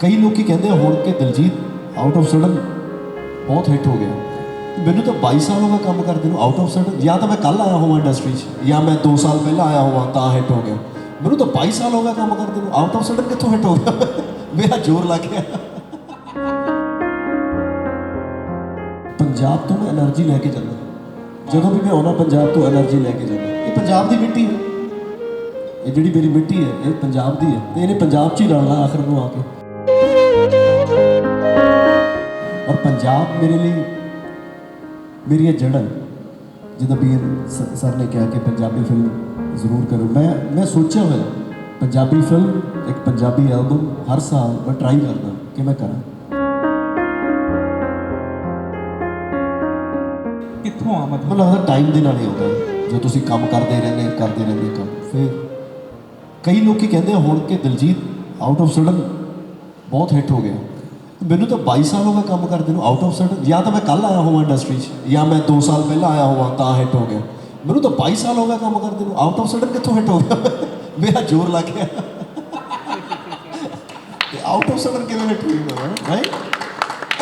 ਕਈ ਲੋਕੀ ਕਹਿੰਦੇ ਹੁਣ ਕਿ ਦਲਜੀਤ ਆਊਟ ਆਫ ਸਡਨ ਬਹੁਤ ਹਿੱਟ ਹੋ ਗਿਆ। ਮੈਨੂੰ ਤਾਂ 22 ਸਾਲ ਹੋ ਗਏ ਕੰਮ ਕਰਦੇ ਨੂੰ ਆਊਟ ਆਫ ਸਡਨ ਜਾਂ ਤਾਂ ਮੈਂ ਕੱਲ ਆਇਆ ਹੋਵਾਂ ਇੰਡਸਟਰੀ 'ਚ, ਜਾਂ ਮੈਂ 2 ਸਾਲ ਪਹਿਲਾਂ ਆਇਆ ਹੋਵਾਂ, ਤਾਂ ਹਿੱਟ ਹੋ ਗਿਆ। ਮੈਨੂੰ ਤਾਂ 22 ਸਾਲ ਹੋ ਗਏ ਕੰਮ ਕਰਦੇ ਨੂੰ ਆਊਟ ਆਫ ਸਡਨ ਕਿੱਥੋਂ ਹਿੱਟ ਹੋ ਗਿਆ? ਮੇਰਾ ਜ਼ੋਰ ਲੱਗ ਗਿਆ। ਪੰਜਾਬ ਤੋਂ ਮੈਂ એનર્ਜੀ ਲੈ ਕੇ ਜਾਂਦਾ। ਜਦੋਂ ਵੀ ਮੈਂ ਆਉਣਾ ਪੰਜਾਬ ਤੋਂ એનર્ਜੀ ਲੈ ਕੇ ਜਾਂਦਾ। ਇਹ ਪੰਜਾਬ ਦੀ ਮਿੱਟੀ ਹੈ। ਇਹ ਜਿਹੜੀ ਮੇਰੀ ਮਿੱਟੀ ਹੈ, ਇਹ ਪੰਜਾਬ ਦੀ ਹੈ। ਤੇ ਇਹਨੇ ਪੰਜਾਬ 'ਚ ਹੀ ਰਹਿਣਾ ਆਖਰ ਨੂੰ ਆ ਕੇ। ਪੰਜਾਬ ਮੇਰੇ ਲਈ ਮੇਰੀ ਇਹ ਜੜ੍ਹ ਹੈ ਜਿੱਦਾਂ ਵੀ ਸਰ ਨੇ ਕਿਹਾ ਕਿ ਪੰਜਾਬੀ ਫਿਲਮ ਜ਼ਰੂਰ ਕਰੋ ਮੈਂ ਮੈਂ ਸੋਚਿਆ ਹੋਇਆ ਪੰਜਾਬੀ ਫਿਲਮ ਇੱਕ ਪੰਜਾਬੀ ਐਲਬਮ ਹਰ ਸਾਲ ਮੈਂ ਟਰਾਈ ਕਰਦਾ ਕਿ ਮੈਂ ਕਰਾਂ। ਕਿੱਥੋਂ ਆ ਮਤਲਬ? ਮੈਨੂੰ ਲੱਗਦਾ ਟਾਈਮ ਦੇ ਨਾਲ ਹੀ ਆਉਂਦਾ। ਜੋ ਤੁਸੀਂ ਕੰਮ ਕਰਦੇ ਰਹਿੰਦੇ ਕਰਦੇ ਰਹਿੰਦੇ ਕੰਮ। ਫਿਰ ਕਈ ਲੋਕੀ ਕਹਿੰਦੇ ਹੁਣ ਕਿ ਦਿਲਜੀਤ ਆਊਟ ਆਫ ਸਡਨ ਬਹੁਤ ਹਿੱਟ ਹੋ ਗਿਆ। ਮੈਨੂੰ ਤਾਂ 22 ਸਾਲ ਹੋ ਗਏ ਕੰਮ ਕਰਦੇ ਨੂੰ ਆਊਟ ਆਫ ਸਡਨ ਜਾਂ ਤਾਂ ਮੈਂ ਕੱਲ ਆਇਆ ਹੋਵਾਂ ਇੰਡਸਟਰੀ 'ਚ, ਜਾਂ ਮੈਂ 2 ਸਾਲ ਪਹਿਲਾਂ ਆਇਆ ਹੋਵਾਂ, ਤਾਂ ਹਿੱਟ ਹੋ ਗਿਆ। ਮੈਨੂੰ ਤਾਂ 22 ਸਾਲ ਹੋ ਗਏ ਕੰਮ ਕਰਦੇ ਨੂੰ ਆਊਟ ਆਫ ਸਡਨ ਕਿੱਥੋਂ ਹਿੱਟ ਹੋ ਗਿਆ? ਮੇਰਾ ਜ਼ੋਰ ਲੱਗ ਗਿਆ। ਤੇ ਆਊਟ ਆਫ ਸਡਨ ਕਿਵੇਂ ਹਿੱਟ ਹੋਈ ਰਾਈਟ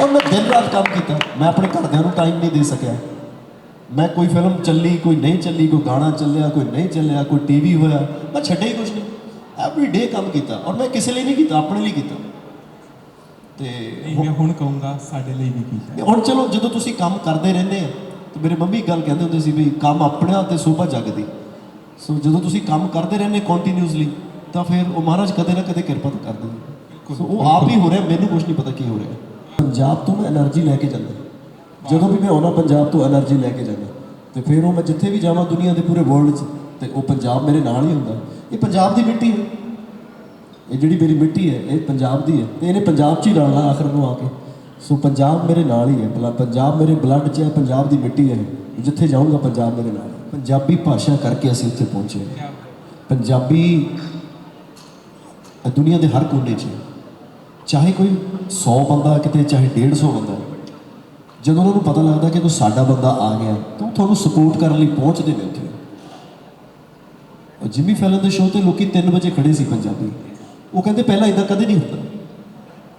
ਔਰ ਮੈਂ ਦਿਨ ਰਾਤ ਕੰਮ ਕੀਤਾ। ਮੈਂ ਆਪਣੇ ਘਰਦਿਆਂ ਨੂੰ ਟਾਈਮ ਨਹੀਂ ਦੇ ਸਕਿਆ। ਮੈਂ ਕੋਈ ਫਿਲਮ ਚੱਲੀ, ਕੋਈ ਨਹੀਂ ਚੱਲੀ, ਕੋਈ ਗਾਣਾ ਚੱਲਿਆ, ਕੋਈ ਨਹੀਂ ਚੱਲਿਆ, ਕੋਈ ਟੀਵੀ ਹੋਇਆ, ਮੈਂ ਛੱਡਿਆ ਹੀ ਕੁਝ ਨਹੀਂ। ਐਵਰੀ ਡੇ ਕੰਮ ਕੀਤਾ, ਔਰ ਮੈਂ ਕਿਸੇ ਲਈ ਨਹੀਂ ਕੀਤਾ, ਆਪਣੇ ਲਈ ਕੀਤਾ। ਤੇ ਮੈਂ ਹੁਣ ਕਹੂੰਗਾ ਸਾਡੇ ਲਈ ਵੀ ਕੀਤਾ ਹੁਣ ਚਲੋ ਜਦੋਂ ਤੁਸੀਂ ਕੰਮ ਕਰਦੇ ਰਹਿੰਦੇ ਆ ਤੇ ਮੇਰੇ ਮੰਮੀ ਗੱਲ ਕਹਿੰਦੇ ਹੁੰਦੇ ਸੀ ਵੀ ਕੰਮ ਆਪਣਾ ਤੇ ਸੋਭਾ ਜਗਦੀ। ਸੋ ਜਦੋਂ ਤੁਸੀਂ ਕੰਮ ਕਰਦੇ ਰਹਿੰਦੇ ਕੰਟੀਨਿਊਸਲੀ ਤਾਂ ਫਿਰ ਉਹ ਮਹਾਰਾਜ ਕਦੇ ਨਾ ਕਦੇ ਕਿਰਪਾ ਤਾਂ ਕਰ ਸੋ ਉਹ ਆਪ ਹੀ ਹੋ ਰਿਹਾ ਮੈਨੂੰ ਕੁਝ ਨਹੀਂ ਪਤਾ ਕੀ ਹੋ ਰਿਹਾ। ਪੰਜਾਬ ਤੋਂ ਮੈਂ એનર્ਜੀ ਲੈ ਕੇ ਜਾਂਦਾ। ਜਦੋਂ ਵੀ ਮੈਂ ਆਉਣਾ ਪੰਜਾਬ ਤੋਂ એનર્ਜੀ ਲੈ ਕੇ ਜਾਂਦਾ। ਤੇ ਫਿਰ ਉਹ ਮੈਂ ਜਿੱਥੇ ਵੀ ਜਾਵਾਂ ਦੁਨੀਆ ਦੇ ਪੂਰੇ ਵਰਲਡ 'ਚ ਤੇ ਉਹ ਪੰਜਾਬ ਮੇਰੇ ਨਾਲ ਹੀ ਹੁੰਦਾ। ਇਹ ਪੰਜਾਬ ਦੀ ਮਿੱਟੀ ਹੈ। ਇਹ ਜਿਹੜੀ ਮੇਰੀ ਮਿੱਟੀ ਹੈ, ਇਹ ਪੰਜਾਬ ਦੀ ਹੈ ਤੇ ਇਹਨੇ ਪੰਜਾਬ 'ਚ ਹੀ ਰਲਣਾ ਆਖਰ ਨੂੰ ਆ ਕੇ। ਸੋ ਪੰਜਾਬ ਮੇਰੇ ਨਾਲ ਹੀ ਹੈ ਭਲਾ, ਪੰਜਾਬ ਮੇਰੇ ਬਲੱਡ 'ਚ ਹੈ, ਪੰਜਾਬ ਦੀ ਮਿੱਟੀ ਹੈ। ਜਿੱਥੇ ਜਾਊਂਗਾ ਪੰਜਾਬ ਮੇਰੇ ਨਾਲ। ਪੰਜਾਬੀ ਭਾਸ਼ਾ ਕਰਕੇ ਅਸੀਂ ਇੱਥੇ ਪਹੁੰਚੇ ਪੰਜਾਬੀ ਦੁਨੀਆ ਦੇ ਹਰ ਕੋਨੇ 'ਚ ਚਾਹੇ ਕੋਈ 100 ਬੰਦਾ ਕਿਤੇ, ਚਾਹੇ 150 ਬੰਦਾ ਜਦੋਂ ਉਹਨਾਂ ਨੂੰ ਪਤਾ ਲੱਗਦਾ ਕਿ ਕੋਈ ਸਾਡਾ ਬੰਦਾ ਆ ਗਿਆ ਤਾਂ ਉਹ ਤੁਹਾਨੂੰ ਸਪੋਰਟ ਕਰਨ ਲਈ ਪਹੁੰਚਦੇ ਨੇ ਉੱਥੇ। ਉਹ ਜਿਮੀ ਫੈਲਨ ਦੇ ਸ਼ੋਅ ਤੇ ਲੋਕੀ 3 ਵਜੇ ਖੜੇ ਸੀ ਪੰਜਾਬੀ। ਉਹ ਕਹਿੰਦੇ ਪਹਿਲਾਂ ਇਦਾਂ ਕਦੇ ਨਹੀਂ ਹੁੰਦਾ।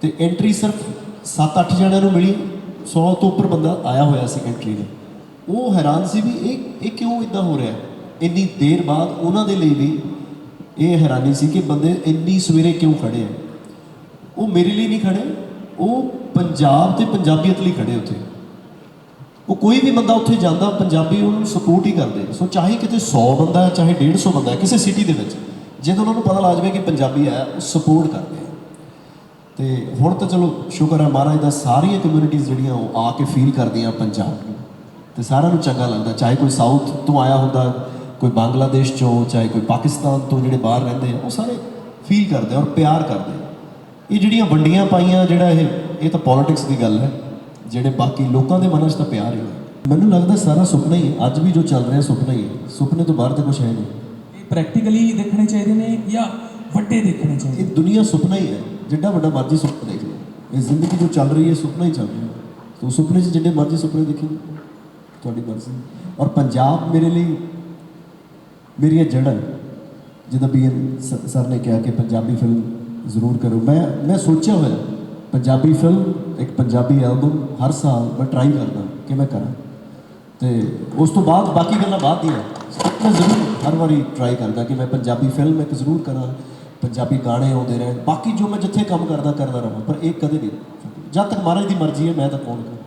ਤੇ ਐਂਟਰੀ ਸਿਰਫ 7-8 ਜਣਿਆਂ ਨੂੰ ਮਿਲੀ 100 ਤੋਂ ਉੱਪਰ ਬੰਦਾ ਆਇਆ ਹੋਇਆ ਸੀ ਐਂਟਰੀ ਦੇ। ਉਹ ਹੈਰਾਨ ਸੀ ਵੀ ਇਹ ਇਹ ਕਿਉਂ ਇਦਾਂ ਹੋ ਰਿਹਾ ਇੰਨੀ ਦੇਰ ਬਾਅਦ ਉਹਨਾਂ ਦੇ ਲਈ ਵੀ ਇਹ ਹੈਰਾਨੀ ਸੀ ਕਿ ਬੰਦੇ ਇੰਨੀ ਸਵੇਰੇ ਕਿਉਂ ਖੜੇ ਆ? ਉਹ ਮੇਰੇ ਲਈ ਨਹੀਂ ਖੜੇ, ਉਹ ਪੰਜਾਬ ਤੇ ਪੰਜਾਬੀਅਤ ਲਈ ਖੜੇ ਉੱਥੇ। ਉਹ ਕੋਈ ਵੀ ਬੰਦਾ ਉੱਥੇ ਜਾਂਦਾ, ਪੰਜਾਬੀ ਉਹਨੂੰ ਸਪੋਰਟ ਹੀ ਕਰਦੇ। ਸੋ ਚਾਹੇ ਕਿਤੇ 100 ਬੰਦਾ ਹੈ, ਚਾਹੇ 150 ਬੰਦਾ ਕਿਸੇ ਸਿਟੀ ਦੇ ਵਿੱਚ। ਜਦੋਂ ਉਹਨਾਂ ਨੂੰ ਪਤਾ ਲੱਗ ਜਾਵੇ ਕਿ ਪੰਜਾਬੀ ਆਇਆ ਉਹ ਸਪੋਰਟ ਕਰਦੇ ਆ। ਤੇ ਹੁਣ ਤਾਂ ਚਲੋ, ਸ਼ੁਕਰ ਹੈ ਮਹਾਰਾਜ ਦਾ ਸਾਰੀਆਂ ਕਮਿਊਨਿਟੀਆਂ ਜਿਹੜੀਆਂ, ਉਹ ਆ ਕੇ ਫੀਲ ਕਰਦੀਆਂ ਪੰਜਾਬ ਨੂੰ। ਤੇ ਸਾਰਿਆਂ ਨੂੰ ਚੰਗਾ ਲੱਗਦਾ, ਚਾਹੇ ਕੋਈ ਸਾਊਥ ਤੋਂ ਆਇਆ ਹੁੰਦਾ, ਕੋਈ ਬੰਗਲਾਦੇਸ਼ ਚੋਂ, ਚਾਹੇ ਕੋਈ ਪਾਕਿਸਤਾਨ ਤੋਂ ਜਿਹੜੇ ਬਾਹਰ ਰਹਿੰਦੇ ਆ, ਉਹ ਸਾਰੇ ਫੀਲ ਕਰਦੇ ਔਰ ਪਿਆਰ ਕਰਦੇ ਇਹ ਜਿਹੜੀਆਂ ਵੰਡੀਆਂ ਪਾਈਆਂ ਜਿਹੜਾ ਇਹ ਇਹ ਤਾਂ ਪੋਲਿਟਿਕਸ ਦੀ ਗੱਲ ਹੈ, ਜਿਹੜੇ ਬਾਕੀ ਲੋਕਾਂ ਦੇ ਮਨਾਂ 'ਚ ਤਾਂ ਪਿਆਰ ਹੀ ਹੈ। ਮੈਨੂੰ ਲੱਗਦਾ ਸਾਰਾ ਸੁਪਨਾ ਹੀ ਅੱਜ ਵੀ ਜੋ ਚੱਲ ਰਿਹਾ ਸੁਪਨਾ ਹੀ ਸੁਪਨੇ ਤੋਂ ਬਾਹਰ ਤਾਂ ਕੁਝ ਹੈ ਨਹੀਂ। ਪ੍ਰੈਕਟੀਕਲੀ ਦੇਖਣੇ ਚਾਹੀਦੇ ਨੇ ਜਾਂ ਵੱਡੇ ਦੇਖਣੇ ਚਾਹੀਦੇ ਇਹ ਦੁਨੀਆ ਸੁਪਨਾ ਹੀ ਹੈ। ਜਿੱਡਾ ਵੱਡਾ ਮਰਜ਼ੀ ਸੁਪਨਾ ਦੇਖ ਲਓ। ਇਹ ਜ਼ਿੰਦਗੀ ਜੋ ਚੱਲ ਰਹੀ ਹੈ, ਸੁਪਨਾ ਹੀ ਚੱਲ ਰਿਹਾ। ਹੈ ਤੋ ਸੁਪਨੇ 'ਚ ਜਿੰਨੇ ਮਰਜ਼ੀ ਸੁਪਨੇ ਦੇਖੀ ਤੁਹਾਡੀ ਮਰਜ਼ੀ। ਔਰ ਪੰਜਾਬ ਮੇਰੇ ਲਈ ਮੇਰੀ ਇਹ ਜੜ੍ਹ ਹੈ ਜਿੱਦਾਂ ਵੀ ਸਰ ਨੇ ਕਿਹਾ ਕਿ ਪੰਜਾਬੀ ਫਿਲਮ ਜ਼ਰੂਰ ਕਰੋ। ਮੈਂ ਮੈਂ ਸੋਚਿਆ ਹੋਇਆ, ਪੰਜਾਬੀ ਫਿਲਮ ਇੱਕ ਪੰਜਾਬੀ ਐਲਬਮ ਹਰ ਸਾਲ ਮੈਂ ਟਰਾਈ ਕਰਦਾ ਕਿ ਮੈਂ ਕਰਾਂ। ਤੇ ਉਸ ਤੋਂ ਬਾਅਦ ਬਾਕੀ ਗੱਲਾਂ ਬਾਅਦ ਦੀਆਂ। ਮੈਂ ਜ਼ਰੂਰ ਹਰ ਵਾਰੀ ਟਰਾਈ ਕਰਦਾ ਕਿ ਮੈਂ ਪੰਜਾਬੀ ਫਿਲਮ ਇੱਕ ਜ਼ਰੂਰ ਕਰਾਂ, ਪੰਜਾਬੀ ਗਾਣੇ ਆਉਂਦੇ ਰਹਿਣ, ਬਾਕੀ ਜੋ ਮੈਂ ਜਿੱਥੇ ਕੰਮ ਕਰਦਾ ਕਰਦਾ ਰਹਾਂ, ਪਰ ਇਹ ਕਦੇ ਨਹੀਂ ਜਦ ਤੱਕ ਮਹਾਰਾਜ ਦੀ ਮਰਜ਼ੀ ਹੈ, ਮੈਂ ਤਾਂ ਕੌਣ ਕਰਾਂ